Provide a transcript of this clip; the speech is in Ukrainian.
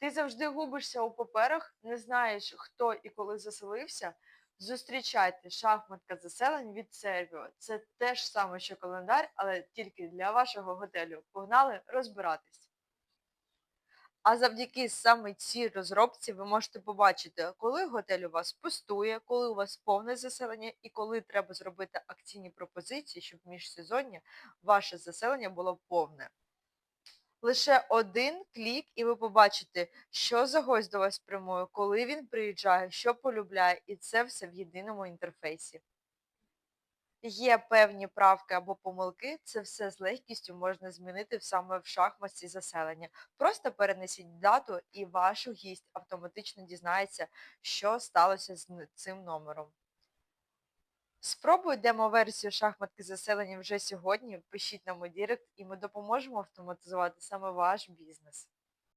Ти завжди губишся у паперах, не знаєш, хто і коли заселився. Зустрічайте шахматка заселень від Сервіо. Це те ж саме, що календар, але тільки для вашого готелю. Погнали розбиратись. А завдяки саме цій розробці ви можете побачити, коли готель у вас пустує, коли у вас повне заселення і коли треба зробити акційні пропозиції, щоб міжсезоння ваше заселення було повне. Лише один клік, і ви побачите, що за гость до вас прямує, коли він приїжджає, що полюбляє, і це все в єдиному інтерфейсі. Є певні правки або помилки, це все з легкістю можна змінити саме в шахматці заселення. Просто перенесіть дату, і ваш гість автоматично дізнається, що сталося з цим номером. Спробуй демо-версію шахматки заселення вже сьогодні. Пишіть нам у Дірект, і ми допоможемо автоматизувати саме ваш бізнес.